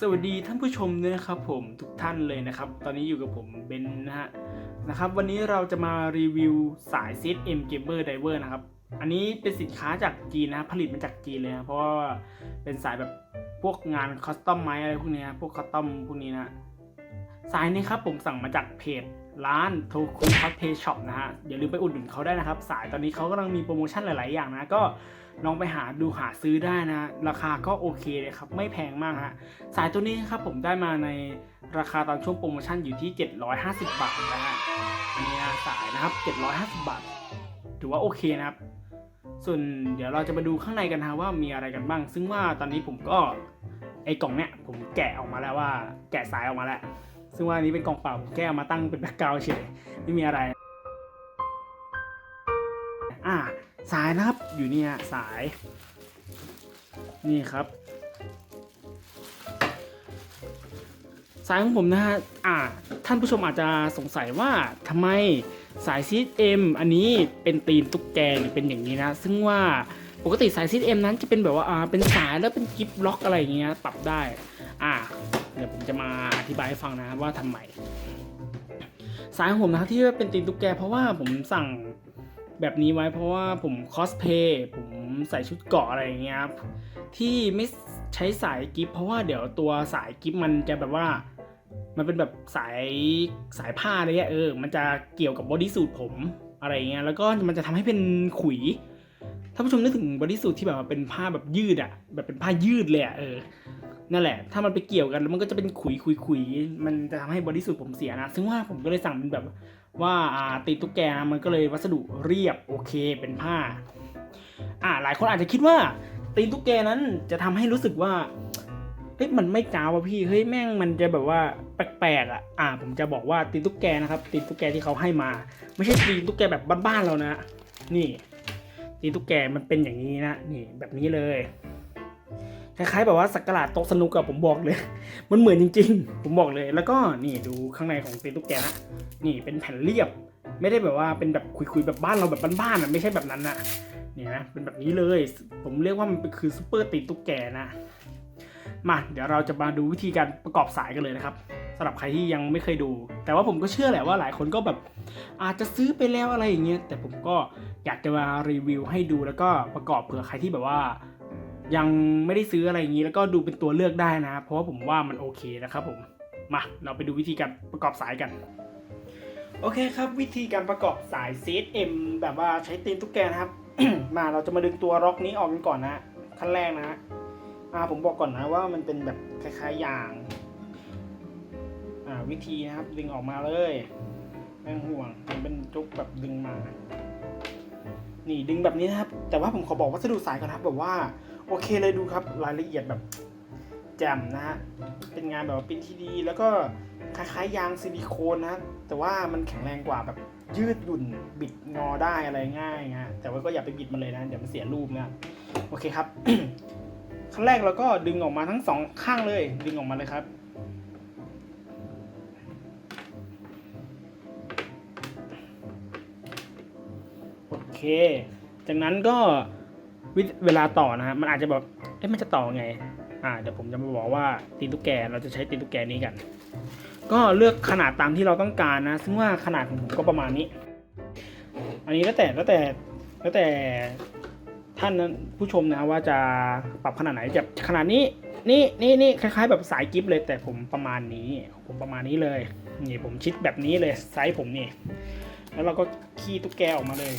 สวัสดีท่านผู้ชมด้วยนะครับผมทุกท่านเลยนะครับ ตอนนี้อยู่กับผมเบนนะฮะนะครับ วันนี้เราจะมารีวิวสาย CSM Gamer Diver นะครับ อันนี้เป็นสินค้าจากจีนนะผลิตมาจากจีนเลยนะเพราะว่าเป็นสายแบบพวกงานคอสตอมไม้อะไรพวกนี้ยพวกคอสตอมพวกนี้นะสายนี้ครับผมสั่งมาจากเพจร้านโทคุคอสเพย์ช็อปนะฮะอย่าลืมไปอุดหนุนเขาได้นะครับ สายตอนนี้เขากำลังมีโปรโมชั่นหลาย ๆ อย่างนะก็ ลองไปหาดูหาซื้อได้นะราคาก็โอเคเลยครับ ไม่แพงมากฮะสายตัวนี้ครับผมได้มาในราคาตอนช่วงโปรโมชั่นอยู่ที่ 750 บาทนะฮะอันนี้นะสายนะครับ 750 บาทถือว่าโอเคนะครับ ส่วนเดี๋ยวเราจะมาดูข้างในกันนะว่ามีอะไรกันบ้าง ซึ่งว่าตอนนี้ผมก็ไอ้กล่องเนี้ยผมแกะออกมาแล้วว่าแกะสายออกมาแล้วซึ่งว่าอันนี้เป็นกล่องเปล่าผมแค่เอามาตั้งเป็นแบ็กกราวด์เฉยไม่มีอะไร สายนะครับ อยู่นี่ฮะสาย นี่ครับ สายของผมนะฮะอ่า ท่านผู้ชมอาจจะสงสัยว่าทำไมสายซีดเอ็มอันนี้เป็นตีนตุ๊กแกเป็นอย่างนี้นะ ซึ่งว่าปกติสายซีดเอ็มนั้นจะเป็นแบบว่าอ่าเป็นสายแล้วเป็นกิฟล็อกอะไรอย่างเงี้ยปรับได้ อ่า เดี๋ยวผมจะมาอธิบายให้ฟังนะว่าทำไมสายของผมนะครับที่เป็นตีนตุ๊กแกเพราะว่าผมสั่ง แบบนี้ไว้เพราะว่าผมคอสเพย์ผมใส่ชุดเกาะอะไรอย่างเงี้ยครับที่ไม่ใช้สายกิฟเพราะว่าเดี๋ยวตัวสายกิฟมันจะแบบว่า มันเป็นแบบสายสายผ้าอะไรเงี้ยเออมันจะเกี่ยวกับบอดี้สูทผมอะไรเงี้ยแล้วก็มันจะทำให้เป็นขุยท่านผู้ชมนึกถึงบอดี้สูทที่แบบเป็นผ้าแบบยืดอะแบบเป็นผ้ายืดเลยอะเออนั่นแหละ ถ้ามันไปเกี่ยวกันแล้วมันก็จะเป็นขุยขุยขุยมันจะทำให้บอดี้สูทผมเสียนะ ซึ่งว่าผมก็เลยสั่งเป็นแบบ ว่าตีนตุ๊กแกมันก็เลยวัสดุเรียบโอเคเป็นผ้าอ่าหลายคนอาจจะคิดว่าตีนตุ๊กแกนั้นจะทำให้รู้สึกว่าเฮ้ยมันไม่จ้าวะพี่เฮ้ยแม่งมันจะแบบว่าแปลกๆอะอ่า ผมจะบอกว่าตีนตุ๊กแกนะครับตีนตุ๊กแกที่เขาให้มา ไม่ใช่ตีนตุ๊กแกแบบบ้านๆเรานะ นี่ตีนตุ๊กแกมันเป็นอย่างนี้นะนี่แบบนี้เลย คล้ายๆแบบว่าสักการะโต๊ะสนุกอะผมบอกเลย มันเหมือนจริง ๆ ผมบอกเลย แล้วก็นี่ดูข้างในของตีนตุ๊กแกนะนี่เป็นแผ่นเรียบ ไม่ได้แบบว่าเป็นแบบคุยๆแบบบ้านเราแบบบ้านๆอะไม่ใช่แบบนั้นนะเนี่นะเป็นแบบนี้เลย ผมเรียกว่ามันคือซูเปอร์ตีนตุ๊กแกนะมาเดี๋ยวเราจะมาดูวิธีการประกอบสายกันเลยนะครับสำหรับใครที่ยังไม่เคยดู แต่ว่าผมก็เชื่อแหละว่าหลายคนก็แบบอาจจะซื้อไปแล้วอะไรอย่างเงี้ยแต่ผมก็อยากจะมารีวิวให้ดูแล้วก็ประกอบเผื่อใครที่แบบว่า ยังไม่ได้ซื้ออะไรอย่างนี้แล้วก็ดูเป็นตัวเลือกได้นะ เพราะว่าผมว่ามันโอเคนะครับผม มาเราไปดูวิธีการประกอบสายกัน โอเคครับ วิธีการประกอบสาย CSM แบบว่าใช้ตีนตุ๊กแกนะครับ มาเราจะมาดึงตัวล็อกนี้ออกกันก่อนนะขั้นแรกนะอ่าผมบอกก่อนนะว่ามันเป็นแบบคล้ายๆอย่างอ่าวิธีนะครับดึงออกมาเลยไม่ต้องห่วงมันเป็นจุกแบบดึงมา นี่ดึงแบบนี้นะครับ แต่ว่าผมขอบอกวัสดุสายก่อนครับแบบว่าโอเคเลยดูครับรายละเอียดแบบแจ่มนะฮะเป็นงานแบบว่าเป็นที่ดี แล้วก็คล้ายๆยางซิลิโคนนะแต่ว่ามันแข็งแรงกว่าแบบยืดหยุ่นบิดงอได้อะไรง่ายนะแต่ว่าก็อย่าไปบิดมันเลยนะเดี๋ยวมันเสียรูปนะโอเคครับขั้นแรกเราก็ดึงออกมาทั้งสองข้างเลย ดึงออกมาเลยครับ จากนั้นก็วิเวลาต่อนะฮะมันอาจจะแบบเอ๊ะมันจะต่อไง อ่าเดี๋ยวผมจะมาบอกว่าตีนตุ๊กแกเราจะใช้ตีนตุ๊กแกนี้กัน ก็เลือกขนาดตามที่เราต้องการนะ ซึ่งว่าขนาดของผมก็ประมาณนี้ อันนี้แล้วแต่แล้วแต่แล้วแต่ท่านนั้นผู้ชมนะว่าจะปรับขนาดไหนจะขนาดนี้นี่นี่นี่คล้าย ๆ แบบสายกิฟเลย แต่ผมประมาณนี้ ผมประมาณนี้เลยนี่ผมชิดแบบนี้เลยไซส์ผมนี่แล้วเราก็ขี้ตุ๊กแกออกมาเลย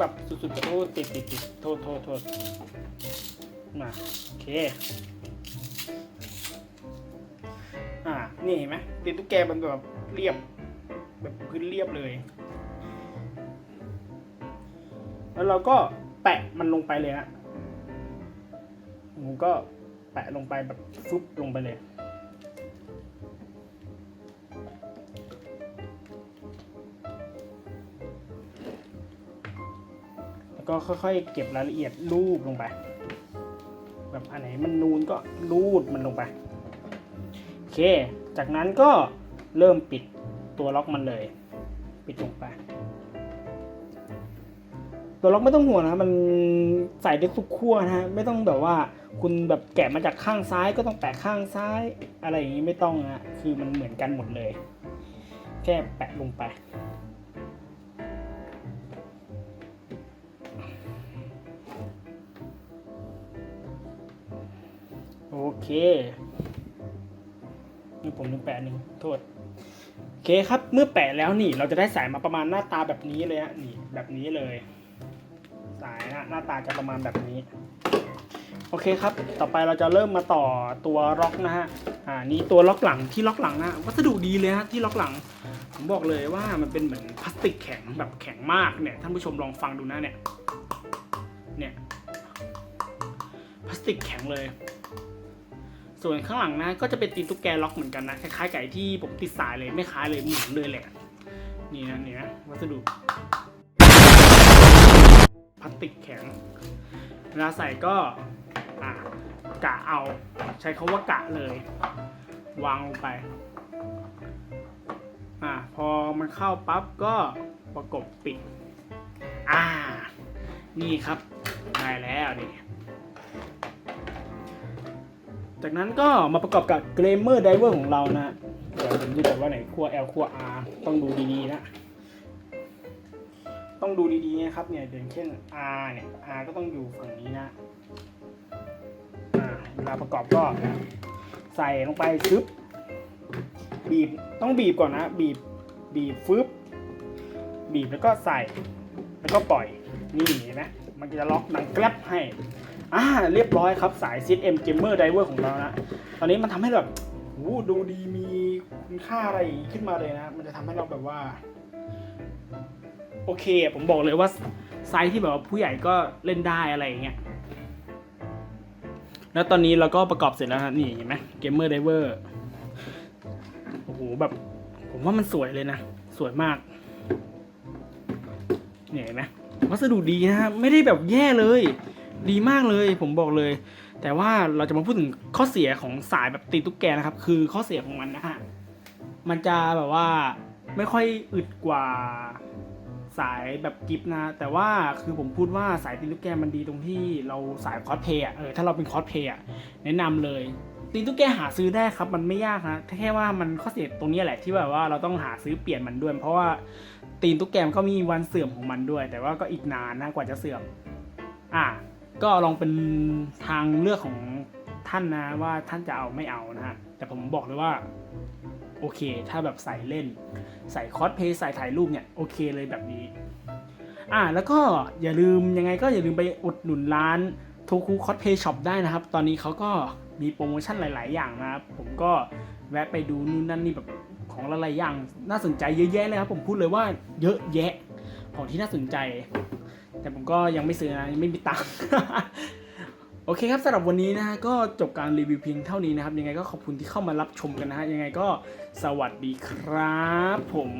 แบบสุดๆขอโทษติดติดติดโทษโทษโทษมาโอเคอ่านี่เห็นไหมตีนตุ๊กแกมันแบบเรียบ แบบพื้นเรียบเลย แล้วเราก็แปะมันลงไปเลยฮะผมก็แปะลงไปแบบฟุบลงไปเลย ก็ค่อยๆ เก็บรายละเอียดรูปลงไป แบบอันไหนมันนูนก็รูดมันลงไป โอเค จากนั้นก็เริ่มปิดตัวล็อกมันเลย ปิดลงไป ตัวล็อกไม่ต้องห่วงนะมันใส่ได้ทุกขั้วนะฮะไม่ต้องแบบว่าคุณแบบแกะมาจากข้างซ้ายก็ต้องแปะข้างซ้าย อะไรอย่างนี้ไม่ต้องนะคือมันเหมือนกันหมดเลย แค่แปะลงไป เคนี่ผมลืมแปะหนึ่งโทษโอเคครับ เมื่อแปะแล้วนี่ เราจะได้สายมาประมาณหน้าตาแบบนี้เลยฮะนี่แบบนี้เลย สายนะหน้าตาจะประมาณแบบนี้ โอเคครับ ต่อไปเราจะเริ่มมาต่อตัวล็อกนะฮะอ่านี่ตัวล็อกหลังที่ล็อกหลังนะวัสดุดีเลยฮะที่ล็อกหลังผมบอกเลยว่ามันเป็นเหมือนพลาสติกแข็งแบบแข็งมากเนี่ยท่านผู้ชมลองฟังดูนะเนี่ยเนี่ยพลาสติกแข็งเลย ส่วนข้างหลังนะก็จะเป็นตีนตุ๊กแกล็อกเหมือนกันนะคล้ายๆไก่ที่ผมติดสายเลยไม่คล้ายเลยเหมือนเลยแหละนี่นะเนี่ยนะวัสดุพลาสติกแข็งเวลาใส่ก็กะเอาใช้คาว่ากะเลย วางลงไปอ่าพอมันเข้าปั๊บก็ประกบปิดอ่านี่ครับได้แล้วนี่ จากนั้นก็มาประกอบกับ g l a m o r Diver ของเรานะเดี๋ยวผมดูก่อนว่าไหนขั้ว L ขั้ว R ต้องดูดีๆนะ ต้องดูดีๆนะครับเนี่ยอย่างเช่น R เนี่ย R ก็ต้องอยู่ฝั่งนี้นะเวลาประกอบก็ใส่ลงไปซึบบีบต้องบีบก่อนนะ บีบบีบฟึบบีบแล้วก็ใส่แล้วก็ปล่อยนี่เห็นไหมมันจะล็อกหนังแกลบให้ อ่าเรียบร้อยครับสาย ZM Gamer Diver ของเรานะ ตอนนี้มันทำให้แบบดูดีมีคุณค่าอะไรขึ้นมาเลยนะ มันจะทำให้เราแบบว่า โอเคผมบอกเลยว่าไซส์ที่แบบว่าผู้ใหญ่ก็เล่นได้อะไรอย่างเงี้ย แล้วตอนนี้เราก็ประกอบเสร็จแล้วนะนี่เห็นไหม Gamer Diver โอ้โหแบบ ผมว่ามันสวยเลยนะ สวยมากเนี่ยเห็นไหมวัสดุดีนะไม่ได้แบบแย่เลย ดีมากเลยผมบอกเลย แต่ว่าเราจะมาพูดถึงข้อเสียของสายแบบตีตุ๊กแกนะครับ คือข้อเสียของมันนะฮะมันจะแบบว่าไม่ค่อยอึดกว่าสายแบบกิฟต์นะ แต่ว่าคือผมพูดว่าสายตีตุ๊กแกมันดีตรงที่เราสายคอสเพย์เออถ้าเราเป็นคอสเพย์แนะนำเลยตีตุ๊กแกหาซื้อได้ครับ มันไม่ยากนะแค่ว่ามันข้อเสียตรงนี้แหละที่แบบว่าเราต้องหาซื้อเปลี่ยนมันด้วย เพราะว่าตีนตุ๊กแกมันก็มีวันเสื่อมของมันด้วย แต่ว่าก็อีกนานนะกว่าจะเสื่อม อะ ก็ลองเป็นทางเลือกของท่านนะว่าท่านจะเอาไม่เอานะฮะแต่ผมบอกเลยว่าโอเค ถ้าแบบใส่เล่น ใส่คอสเพย์ใส่ถ่ายรูปเนี่ยโอเคเลยแบบนี้ อะแล้วก็อย่าลืมยังไงก็อย่าลืมไปอุดหนุนร้านโทคูคอสเพย์ช็อปได้นะครับ ตอนนี้เขาก็มีโปรโมชั่นหลาย ๆ อย่างนะครับ ผมก็แวะไปดูนู่นนั่นนี่แบบของหลายๆอย่าง น่าสนใจเยอะแยะเลยครับ ผมพูดเลยว่าเยอะแยะของที่น่าสนใจ แต่ผมก็ยังไม่ซื้อนะยังไม่มีตังค์ โอเคครับสำหรับวันนี้นะฮะก็จบการรีวิวเพียงเท่านี้นะครับ ยังไงก็ขอบคุณที่เข้ามารับชมกันนะฮะยังไงก็สวัสดีครับผม